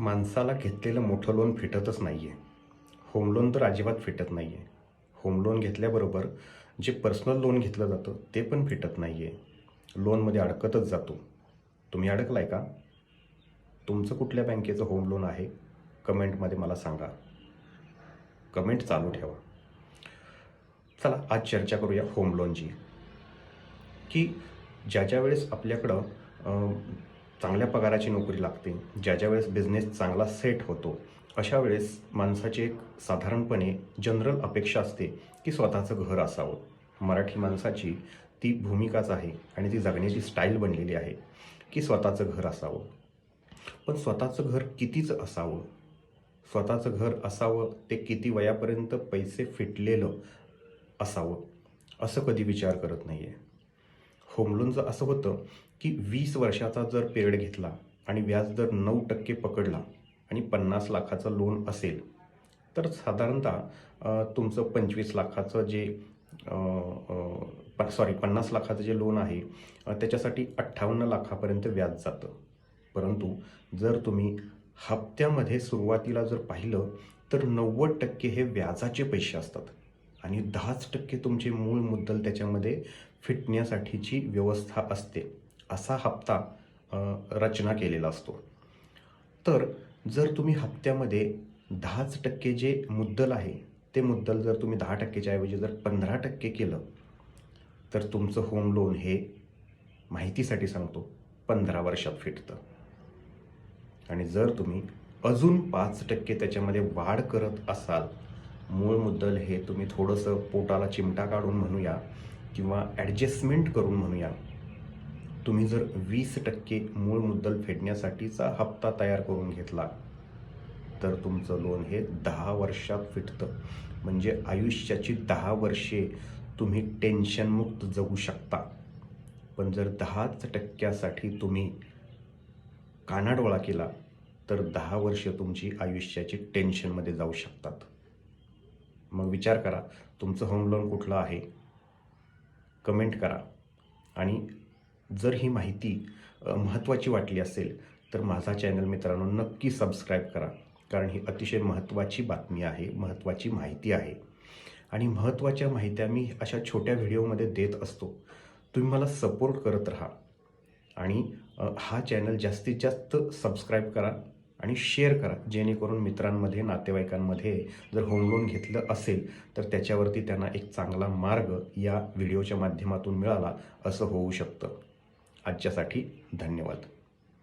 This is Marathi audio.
माणसाला घेतलेलं मोठं लोन फिटतच नाही आहे होम लोन तर अजिबात फिटत नाही आहे होम लोन घेतल्याबरोबर जे पर्सनल लोन घेतलं जातं ते पण फिटत नाही आहे लोनमध्ये अडकतच जातो. तुम्ही अडकलाय का? तुमचं कुठल्या बँकेचं होम लोन आहे? कमेंटमध्ये मला सांगा. कमेंट चालू ठेवा. चला आज चर्चा करूया होम लोनची. की ज्या ज्या वेळेस आपल्याकडं चांगल्या पगाराची नोकरी लागते ज्या ज्या वेळेस बिझनेस चांगला सेट होतो अशा वेळेस माणसाची एक साधारणपणे जनरल अपेक्षा असते की स्वतःचं घर असावं. मराठी माणसाची ती भूमिकाच आहे आणि ती जगण्याची स्टाईल बनलेली आहे की स्वतःचं घर असावं. पण स्वतःचं घर कितीच असावं? स्वतःचं घर असावं ते किती वयापर्यंत पैसे फिटलेलं असावं असं कधी विचार करत नाही आहे होम असं होतं की वीस वर्षाचा जर पिरियड घेतला आणि व्याज दर नऊ टक्के पकडला आणि पन्नास लाखाचं लोन असेल तर साधारणतः तुमचं पंचवीस लाखाचं जे सॉरी पन्नास लाखाचं जे लोन आहे त्याच्यासाठी अठ्ठावन्न लाखापर्यंत व्याज जातं. परंतु जर तुम्ही हप्त्यामध्ये सुरुवातीला जर पाहिलं तर नव्वद टक्के हे व्याजाचे पैसे असतात. आणि दहाच टक्के तुमचे मूळ मुद्दल त्याच्यामध्ये फिटण्यासाठीची व्यवस्था असते असा हप्ता रचना केलेला असतो. तर जर तुम्ही हप्त्यामध्ये दहाच टक्के जे मुद्दल आहे ते मुद्दल जर तुम्ही दहा टक्केच्या ऐवजी जर पंधरा टक्के केलं तर तुमचं होम लोन हे माहितीसाठी सांगतो पंधरा वर्षात फिटतं. आणि जर तुम्ही अजून पाच टक्के त्याच्यामध्ये वाढ करत असाल मूळ मुद्दल हे तुम्ही थोडंसं पोटाला चिमटा काढून म्हणूया किंवा ॲडजस्टमेंट करून म्हणूया. तुम्ही जर वीस टक्के मूळ मुद्दल फेडण्यासाठीचा हप्ता तयार करून घेतला तर तुमचं लोन हे दहा वर्षात फिटतं. म्हणजे आयुष्याची दहा वर्षे तुम्ही टेन्शनमुक्त जगू शकता. पण जर दहाच टक्क्यासाठी तुम्ही कानाडोळा केला तर दहा वर्ष तुमची आयुष्याची टेन्शनमध्ये जाऊ शकतात. मग विचार करा तुमचं होम लोन कुठलं आहे? कमेंट करा. आणि जर ही माहिती महत्त्वाची वाटली असेल तर माझा चॅनल मित्रांनो नक्की सबस्क्राईब करा. कारण ही अतिशय महत्त्वाची बातमी आहे महत्त्वाची माहिती आहे. आणि महत्त्वाच्या माहित्या मी अशा छोट्या व्हिडिओमध्ये देत असतो. तुम्ही मला सपोर्ट करत राहा. आणि हा चॅनल जास्तीत जास्त सबस्क्राईब करा. आणि शेअर करा. जेणेकरून मित्रांमध्ये नातेवाईकांमध्ये जर होम लोन घेतलं असेल तर त्याच्यावरती त्यांना एक चांगला मार्ग या व्हिडिओच्या माध्यमातून मिळाला असं होऊ शकतं. आजच्यासाठी धन्यवाद.